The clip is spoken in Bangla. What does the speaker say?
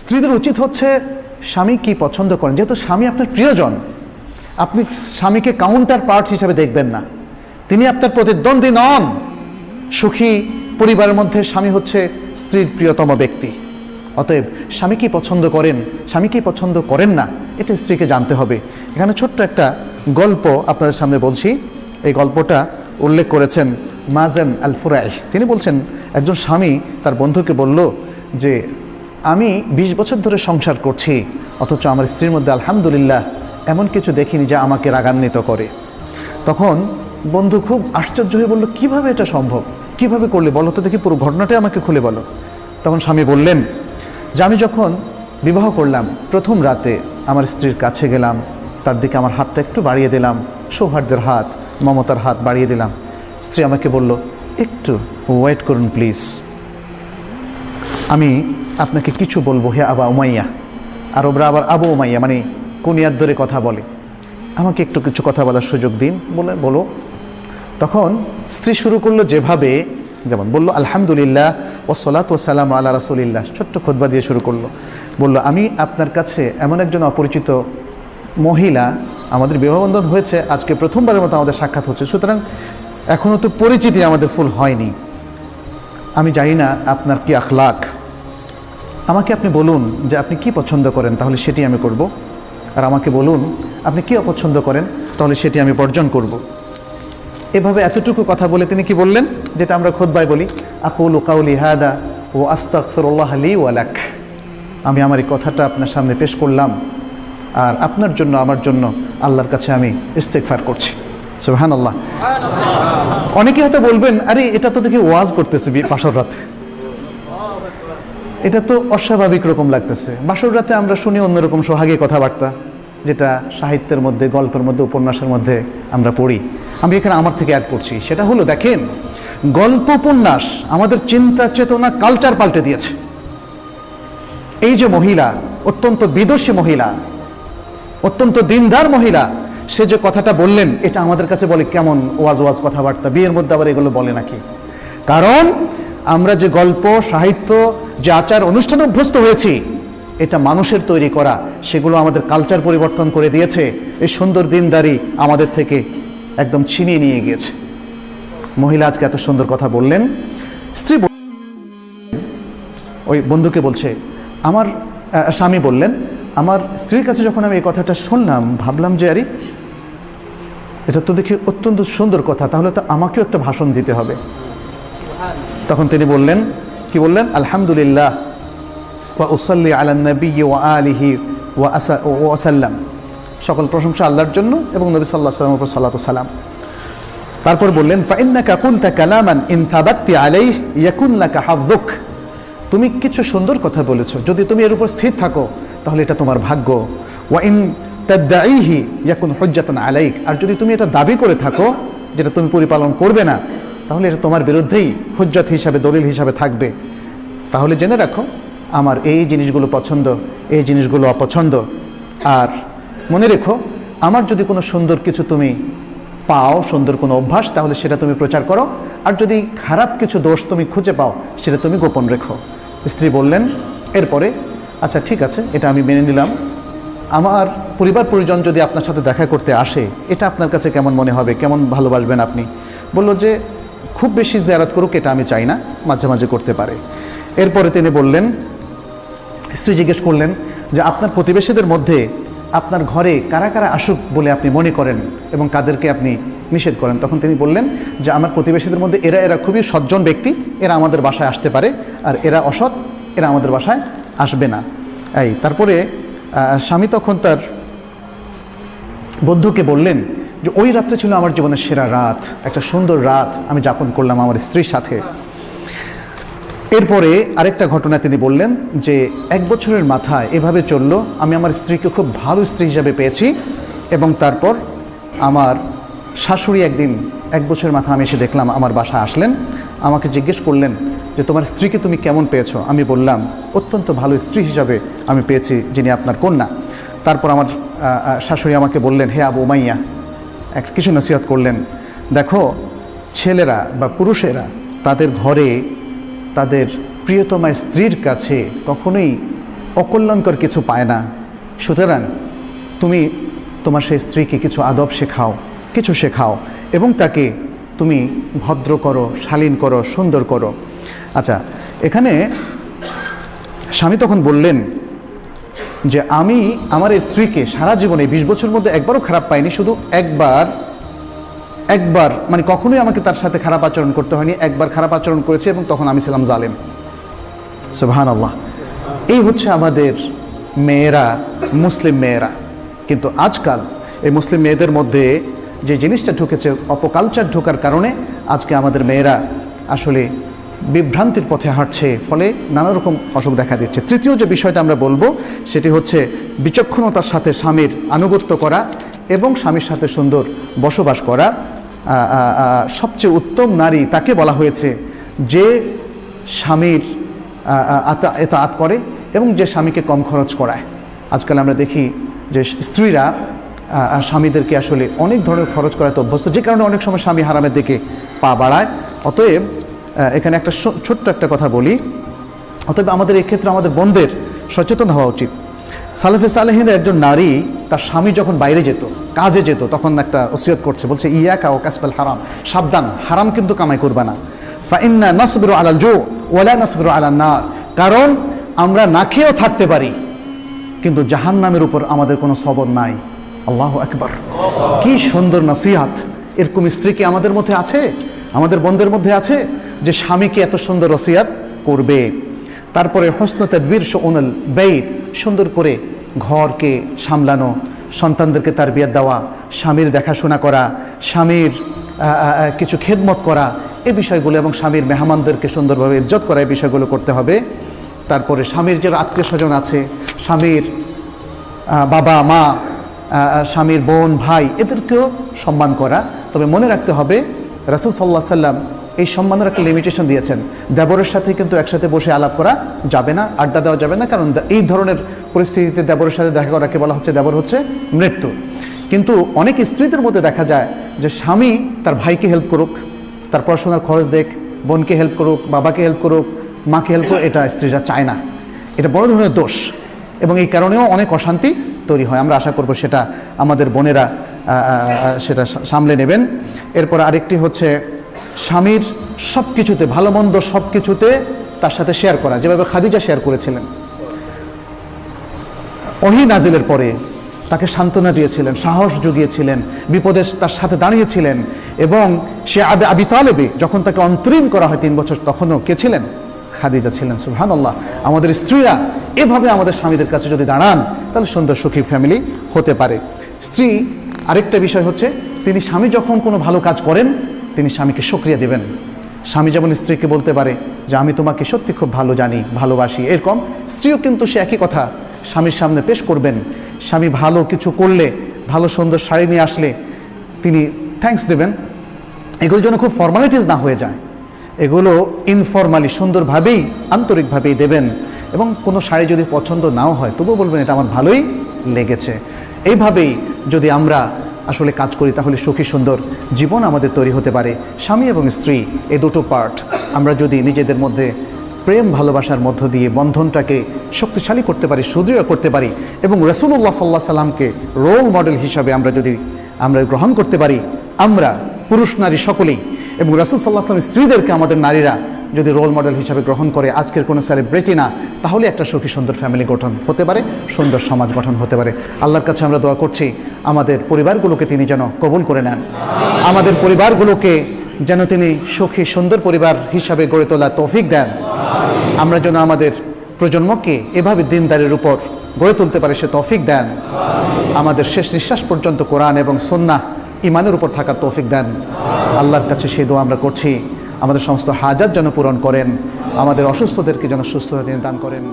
স্ত্রীদের উচিত হচ্ছে স্বামী কি পছন্দ করেন। যেহেতু স্বামী আপনার প্রিয়জন, আপনি স্বামীকে কাউন্টার পার্ট হিসেবে দেখবেন না। তিনি আপনার প্রতিদ্বন্দ্বী নন। সুখী পরিবারের মধ্যে স্বামী হচ্ছে স্ত্রীর প্রিয়তম ব্যক্তি। অতএব স্বামী কি পছন্দ করেন, স্বামী কি পছন্দ করেন না, এটা স্ত্রীকে জানতে হবে। এখানে ছোট্ট একটা গল্প আপনাদের সামনে বলছি। এই গল্পটা উল্লেখ করেছেন মাজান আল ফুরাই তিনি বলছেন, একজন স্বামী তার বন্ধুকে বলল যে আমি ২০ বছর ধরে সংসার করছি, অথচ আমার স্ত্রীর মধ্যে আলহামদুলিল্লাহ এমন কিছু দেখিনি যা আমাকে রাগান্বিত করে। তখন বন্ধু খুব আশ্চর্য হয়ে বলল, কীভাবে এটা সম্ভব? কীভাবে করলে? বলো তো দেখি, পুরো ঘটনাটাই আমাকে খুলে বলো। তখন স্বামী বললেন, যে আমি যখন বিবাহ করলাম, প্রথম রাতে আমার স্ত্রীর কাছে গেলাম, তার দিকে আমার হাতটা একটু বাড়িয়ে দিলাম, সৌহার্দ্যের হাত, মমতার হাত বাড়িয়ে দিলাম। স্ত্রী আমাকে বলল, একটু ওয়েট করুন প্লিজ আমি আপনাকে কিছু বলব, হে আবা উমাইয়া। আরবরা আবার আবু উমাইয়া মানে কুনিয়ার ধরে কথা বলে। আমাকে একটু কিছু কথা বলার সুযোগ দিন, বলে বলো। তখন স্ত্রী শুরু করল যেভাবে, যেমন বলল, আলহামদুলিল্লাহ ও সলাত ও সালাম আল্লাহ রাসুলিল্লাহ। ছোট্ট খোদবা দিয়ে শুরু করল। বলল, আমি আপনার কাছে এমন একজন অপরিচিত মহিলা, আমাদের বিবাহবন্ধন হয়েছে, আজকে প্রথমবারের মতো আমাদের সাক্ষাৎ হচ্ছে, সুতরাং এখনও তো পরিচিতি আমাদের ফুল হয়নি। আমি জানি না আপনার কি আখলাক। আমাকে আপনি বলুন যে আপনি কি পছন্দ করেন, তাহলে সেটি আমি করব। আর আমাকে বলুন, আপনি কি অপছন্দ করেন, তাহলে সেটি আমি বর্জন করব। এভাবে এতটুকু কথা বলে তিনি কি বললেন, যেটা আমরা খোদবায় বলি, আকুল কাউলি হাদা ও আস্তাক ফিরুল্লাহ আলী ওয়ালাক আমি আমার এই কথাটা আপনার সামনে পেশ করলাম, আর আপনার জন্য, আমার জন্য আল্লাহর কাছে আমি ইস্তেকফার করছি। সুবহান আল্লাহ অনেকে হয়তো বলবেন, আরে, এটা তো দেখি ওয়াজ করতেছে বাসর রাতে। এটা তো অস্বাভাবিক রকম লাগতেছে। বাসর রাতে আমরা শুনি অন্যরকম সোহাগে কথাবার্তা, যেটা সাহিত্যের মধ্যে, গল্পের মধ্যে, উপন্যাসের মধ্যে আমরা পড়ি। আমি এখানে আমার থেকে অ্যাড করছি। সেটা হলো, দেখেন, গল্প, উপন্যাস আমাদের চিন্তা, চেতনা কালচার পাল্টে দিয়েছে। এই যে মহিলা, অত্যন্ত বিদর্শী মহিলা, অত্যন্ত দিনদার মহিলা, সে যে কথাটা বললেন, এটা আমাদের কাছে বলে কেমন ওয়াজ ওয়াজ কথাবার্তা, বিয়ের মধ্যে আবার এগুলো বলে নাকি? কারণ আমরা যে গল্প, সাহিত্য, যে আচার অনুষ্ঠানে অভ্যস্ত হয়েছি, এটা মানুষের তৈরি করা, সেগুলো আমাদের কালচার পরিবর্তন করে দিয়েছে। এই সুন্দর দিনদারি আমাদের থেকে একদম ছিনিয়ে নিয়ে গিয়েছে। মহিলা আজকে এত সুন্দর কথা বললেন। স্ত্রী ওই বন্ধুকে বলছে, আমার স্বামী বললেন, আমার স্ত্রীর কাছে যখন আমি এই কথাটা শুনলাম, ভাবলাম যে, আরে, এটা তো দেখি অত্যন্ত সুন্দর কথা, তাহলে তো আমাকেও একটা ভাষণ দিতে হবে। তখন তিনি বললেন, কি বললেন? আলহামদুলিল্লাহ। ওয়া উসাল্লি আলা নবী ওয়া আলিহি ওয়া আসা- ওয়া আসাল্লাম সকল প্রশংসা আল্লাহর জন্য এবং নবী সাল্লাহ সাল্লামের উপর সাল্লাত সালাম। তারপর বললেন, ফাইন্নাকা কুলতা কালামান ইন আলাইহ ইয়াকুন লাকা হাদ্দুক তুমি কিছু সুন্দর কথা বলেছ। যদি তুমি এর উপর স্থির থাকো, তাহলে এটা তোমার ভাগ্য। ওয়া ইন তাদ্দাইহি ইয়াকুন হুজ্জাতান আলাইক। আর যদি তুমি এটা দাবি করে থাকো, যেটা তুমি পরিপালন করবে না তাহলে এটা তোমার বিরুদ্ধেই হুজ্জত হিসাবে, দলিল হিসাবে থাকবে। তাহলে জেনে রাখো, আমার এই জিনিসগুলো পছন্দ, এই জিনিসগুলো অপছন্দ। আর মনে রেখো, আমার যদি কোনো সুন্দর কিছু তুমি পাও, সুন্দর কোনো অভ্যাস, তাহলে সেটা তুমি প্রচার করো। আর যদি খারাপ কিছু দোষ তুমি খুঁজে পাও, সেটা তুমি গোপন রেখো। স্ত্রী বললেন, এরপরে আচ্ছা ঠিক আছে, এটা আমি মেনে নিলাম। আমার পরিবার পরিজন যদি আপনার সাথে দেখা করতে আসে, এটা আপনার কাছে কেমন মনে হবে? কেমন ভালোবাসবেন আপনি? বলল যে খুব বেশি জেরাত করুক, এটা আমি চাই না, মাঝে মাঝে করতে পারে। এরপরে তিনি বললেন, স্ত্রী জিজ্ঞেস করলেন যে, আপনার প্রতিবেশীদের মধ্যে আপনার ঘরে কারা কারা আসুক বলে আপনি মনে করেন এবং কাদেরকে আপনি নিষেধ করেন? তখন তিনি বললেন যে, আমার প্রতিবেশীদের মধ্যে এরা এরা খুবই সজ্জন ব্যক্তি, এরা আমাদের বাসায় আসতে পারে, আর এরা অসৎ, এরা আমাদের বাসায় আসবে না। এই, তারপরে স্বামী তখন তার বন্ধুকে বললেন যে ওই রাত্রে ছিল আমার জীবনের সেরা রাত, একটা সুন্দর রাত আমি যাপন করলাম আমার স্ত্রীর সাথে। এরপরে আরেকটা ঘটনা তিনি বললেন যে এক বছরের মাথায় এভাবে চলল, আমি আমার স্ত্রীকে খুব ভালো স্ত্রী হিসাবে পেয়েছি এবং তারপর আমার শাশুড়ি একদিন এক বছরের মাথা আমি এসে দেখলাম আমার বাসায় আসলেন, আমাকে জিজ্ঞেস করলেন যে তোমার স্ত্রীকে তুমি কেমন পেয়েছ? আমি বললাম, অত্যন্ত ভালো স্ত্রী হিসাবে আমি পেয়েছি যিনি আপনার কন্যা। তারপর আমার শাশুড়ি আমাকে বললেন, হে আবু মাইয়া এক কিছু নসিহত করলেন, দেখো, ছেলেরা বা পুরুষেরা তাদের ঘরে তাদের প্রিয়তমা স্ত্রীর কাছে কখনোই অকল্যাণকর কিছু পায় না। সুতরাং তুমি তোমার সেই স্ত্রীকে কিছু আদব শেখাও, কিছু শেখাও এবং তাকে তুমি ভদ্র করো, শালীন করো, সুন্দর করো। আচ্ছা এখানে স্বামী তখন বললেন যে আমি আমার স্ত্রীকে সারা জীবনে বিশ বছর মধ্যে একবারও খারাপ পাইনি, শুধু একবার একবার মানে কখনোই আমাকে তার সাথে খারাপ আচরণ করতে হয়নি, একবার খারাপ আচরণ করেছে এবং তখন আমি ছিলাম জালেম। সুবহান আল্লাহ এই হচ্ছে আমাদের মেয়েরা, মুসলিম মেয়েরা। কিন্তু আজকাল এই মুসলিম মেয়েদের মধ্যে যে জিনিসটা ঢুকেছে, অপকালচার ঢোকার কারণে আজকে আমাদের মেয়েরা আসলে বিভ্রান্তির পথে হাঁটছে, ফলে নানা রকম অসুখ দেখা দিচ্ছে। তৃতীয় যে বিষয়টা আমরা বলব, সেটি হচ্ছে বিচক্ষণতার সাথে স্বামীর আনুগত্য করা এবং স্বামীর সাথে সুন্দর বসবাস করা। সবচেয়ে উত্তম নারী তাকে বলা হয়েছে যে স্বামীর এত আত করে এবং যে স্বামীকে কম খরচ করায়। আজকাল আমরা দেখি যে স্ত্রীরা স্বামীদেরকে আসলে অনেক ধরনের খরচ করাতে অভ্যস্ত, যে কারণে অনেক সময় স্বামী হারামের দিকে পা বাড়ায়। অতএব এখানে একটা ছোট্ট একটা কথা বলি। অতএব আমাদের এই ক্ষেত্রে আমাদের বন্ধের সচেতন হওয়া উচিত। সালেফে সালেহিনের একজন নারী, তার স্বামী যখন বাইরে যেত, কাজে যেত, তখন একটা ওসিয়ত করছে, বলছে ইয়া কা ও কাসপাল হারাম। সাবধান, হারাম কিন্তু কামাই করবে না। ফাইন্না নাসবিরু আলাল জো ওয়ালা নাসবিরু আলান নার। কারণ আমরা না খেয়েও থাকতে পারি, কিন্তু জাহান্নামের উপর আমাদের কোনো সবর নাই। আল্লাহ একবার কি সুন্দর নাসিহাত। এরকম স্ত্রী কি আমাদের মধ্যে আছে? আমাদের বন্ধের মধ্যে আছে যে স্বামীকে এত সুন্দর রসিয়াত করবে। তারপরে হসন তদবির শোনল বেদ সুন্দর করে ঘরকে সামলানো, সন্তানদেরকে তার বিয়ার দেওয়া, স্বামীর দেখাশোনা করা, স্বামীর কিছু খেদমত করা এই বিষয়গুলো এবং স্বামীর মেহমানদেরকে সুন্দরভাবে ইজ্জত করা এই বিষয়গুলো করতে হবে। তারপরে স্বামীর যে আত্মীয় স্বজন আছে, স্বামীর বাবা, মা স্বামীর বোন, ভাই, এদেরকেও সম্মান করা। তবে মনে রাখতে হবে রাসুল সাল্লাহ সাল্লাম এই সম্মানের একটা লিমিটেশন দিয়েছেন। দেবরের সাথে কিন্তু একসাথে বসে আলাপ করা যাবে না, আড্ডা দেওয়া যাবে না, কারণ এই ধরনের পরিস্থিতিতে দেবরের সাথে দেখা করাকে বলা হচ্ছে দেবর হচ্ছে মৃত্যু। কিন্তু অনেক স্ত্রীদের মধ্যে দেখা যায় যে স্বামী তার ভাইকে হেল্প করুক, তার পড়াশোনার খরচ দেখ, বোনকে হেল্প করুক, বাবাকে হেল্প করুক, মাকে হেল্প করুক, এটা স্ত্রীরা চায় না। এটা বড় ধরনের দোষ। এবং এই কারণেও অনেক অশান্তি তৈরি হয়। আমরা আশা করব সেটা আমাদের বোনেরা সেটা সামলে নেবেন। এরপর আরেকটি হচ্ছে স্বামীর সব কিছুতে ভালো মন্দ সব কিছুতে তার সাথে শেয়ার করা, যেভাবে খাদিজা শেয়ার করেছিলেন। ওহি নাজিলের পরে তাকে সান্ত্বনা দিয়েছিলেন, সাহস জুগিয়েছিলেন, বিপদে তার সাথে দাঁড়িয়েছিলেন এবং সে আবে আবি তালেবে যখন তাকে অন্তরীণ করা হয় তিন বছর, তখনও কে ছিলেন? খাদিজা ছিলেন সুহান আল্লাহ আমাদের স্ত্রীরা এভাবে আমাদের স্বামীদের কাছে যদি দাঁড়ান, তাহলে সুন্দর সুখী ফ্যামিলি হতে পারে। স্ত্রী আরেকটা বিষয় হচ্ছে, তিনি স্বামী যখন কোনো ভালো কাজ করেন, তিনি স্বামীকে সক্রিয়া দেবেন। স্বামী যেমন স্ত্রীকে বলতে পারে যে, আমি তোমাকে সত্যি খুব ভালো জানি, ভালোবাসি। এরকম স্ত্রীও কিন্তু সে একই কথা, স্বামীর সামনে পেশ করবেন। স্বামী ভালো কিছু করলে, ভালো সুন্দর শাড়ি নিয়ে আসলে তিনি থ্যাঙ্কস দেবেন। এগুলো যেন খুব ফর্মালিটিস না হয়ে যায়। এগুলো ইনফর্মালি সুন্দরভাবেই, আন্তরিকভাবেই দেবেন। এবং কোনো শাড়ি যদি পছন্দ নাও হয়, তবুও বলবেন, এটা আমার ভালোই লেগেছে। এইভাবেই যদি আমরা আসলে কাজ করি, তাহলে সুখী, সুন্দর জীবন আমাদের তৈরি হতে পারে। স্বামী এবং স্ত্রী, এ দুটো পার্ট আমরা যদি নিজেদের মধ্যে প্রেম, ভালোবাসার মধ্য দিয়ে বন্ধনটাকে শক্তিশালী করতে পারি, সুদৃঢ় করতে পারি এবং রসুল্লাহ সাল্লাহ সাল্লামকে রোল মডেল হিসাবে আমরা যদি, আমরা গ্রহণ করতে পারি, আমরা পুরুষ, নারী সকলেই এবং রসুল সাল্লাহ সাল্লাম স্ত্রীদেরকে আমাদের নারীরা যদি রোল মডেল হিসাবে গ্রহণ করে আজকের কোনো সেলিব্রিটি না, তাহলে একটা সুখী সুন্দর ফ্যামিলি গঠন হতে পারে, সুন্দর সমাজ গঠন হতে পারে। আল্লাহর কাছে আমরা দোয়া করছি, আমাদের পরিবারগুলোকে তিনি যেন কবুল করে নেন। আমাদের পরিবারগুলোকে যেন তিনি সুখী, সুন্দর পরিবার হিসাবে গড়ে তোলা তৌফিক দেন। আমরা যেন আমাদের প্রজন্মকে এভাবে দিনদারের উপর গড়ে তুলতে পারে সে তৌফিক দেন। আমাদের শেষ নিঃশ্বাস পর্যন্ত কোরআন এবং সন্না ইমানের উপর থাকার তৌফিক দেন। আল্লাহর কাছে সেই দোয়া আমরা করছি। আমাদের সমস্ত হাজার যেন পূরণ করেন আমাদের অসুস্থদেরকে যেন সুস্থতা তিনি দান করেন।